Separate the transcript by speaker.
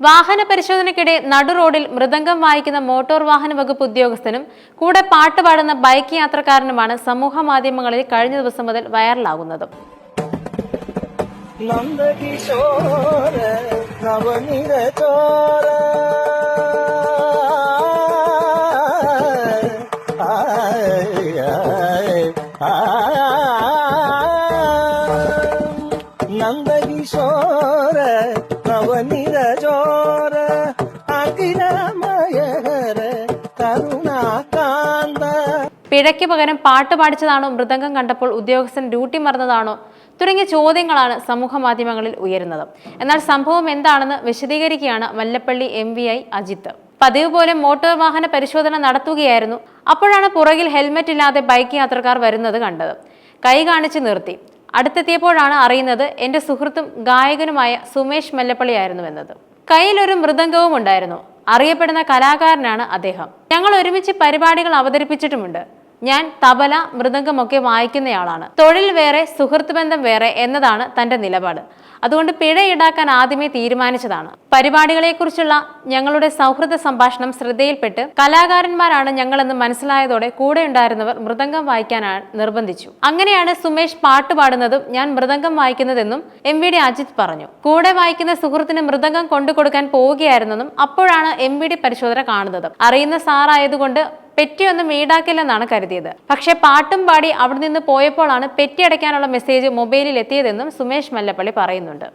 Speaker 1: വാഹന പരിശോധനയ്ക്കിടെ നടു റോഡിൽ മൃദംഗം വായിക്കുന്ന മോട്ടോർ വാഹന വകുപ്പ് ഉദ്യോഗസ്ഥനും കൂടെ പാട്ടുപാടുന്ന ബൈക്ക് യാത്രക്കാരനുമാണ് സമൂഹ മാധ്യമങ്ങളിൽ കഴിഞ്ഞ ദിവസം മുതൽ വൈറലാകുന്നത്.
Speaker 2: നന്ദകിശോര നവനിര ചോര കരുണാകാന്ത.
Speaker 1: പിഴയ്ക്ക് പകരം പാട്ട് പാടിച്ചതാണോ മൃദംഗം കണ്ടപ്പോൾ ഉദ്യോഗസ്ഥൻ ഡ്യൂട്ടി മറന്നതാണോ തുടങ്ങിയ ചോദ്യങ്ങളാണ് സമൂഹ മാധ്യമങ്ങളിൽ ഉയരുന്നത്. എന്നാൽ സംഭവം എന്താണെന്ന് വിശദീകരിക്കുകയാണ് Mallappally M V I Ajith. പതിവ് പോലെ മോട്ടോർ വാഹന പരിശോധന നടത്തുകയായിരുന്നു. അപ്പോഴാണ് പുറകിൽ ഹെൽമറ്റ് ഇല്ലാതെ ബൈക്ക് യാത്രക്കാർ വരുന്നത് കണ്ടത്. കൈ കാണിച്ച് നിർത്തി. അടുത്തെത്തിയപ്പോഴാണ് അറിയുന്നത് എന്റെ സുഹൃത്തും ഗായകനുമായ സുമേഷ് മല്ലപ്പള്ളിയായിരുന്നുവെന്നത്. കയ്യിലൊരു മൃദംഗവും ഉണ്ടായിരുന്നു. അറിയപ്പെടുന്ന കലാകാരനാണ് അദ്ദേഹം. ഞങ്ങൾ ഒരുമിച്ച് പരിപാടികൾ അവതരിപ്പിച്ചിട്ടുമുണ്ട്. ഞാൻ തബല മൃദംഗമൊക്കെ വായിക്കുന്നയാളാണ്. തൊഴിൽ വേറെ സുഹൃത്ത് ബന്ധം വേറെ എന്നതാണ് തന്റെ നിലപാട്. അതുകൊണ്ട് പിഴ ഈടാക്കാൻ ആദ്യമേ തീരുമാനിച്ചതാണ്. പരിപാടികളെക്കുറിച്ചുള്ള ഞങ്ങളുടെ സൗഹൃദ സംഭാഷണം ശ്രദ്ധയിൽപ്പെട്ട് കലാകാരന്മാരാണ് ഞങ്ങളെന്ന് മനസ്സിലായതോടെ കൂടെ ഉണ്ടായിരുന്നവർ മൃദംഗം വായിക്കാനാണ് നിർബന്ധിച്ചു. അങ്ങനെയാണ് സുമേഷ് പാട്ട് പാടുന്നതും ഞാൻ മൃദംഗം വായിക്കുന്നതെന്നും എം വി ഡി അജിത് പറഞ്ഞു. കൂടെ വായിക്കുന്ന സുഹൃത്തിന് മൃദംഗം കൊണ്ടുകൊടുക്കാൻ പോവുകയായിരുന്നെന്നും അപ്പോഴാണ് എം വി ഡി പരിശോധന കാണുന്നത്. അറിയുന്ന സാറായതുകൊണ്ട് പെറ്റിയൊന്നും ഈടാക്കില്ലെന്നാണ് കരുതിയത്. പക്ഷേ പാട്ടും പാടി അവിടെ നിന്ന് പോയപ്പോഴാണ് പെറ്റി അടയ്ക്കാനുള്ള മെസ്സേജ് മൊബൈലിൽ എത്തിയതെന്നും സുമേഷ് മല്ലപ്പള്ളി പറയുന്നുണ്ട്.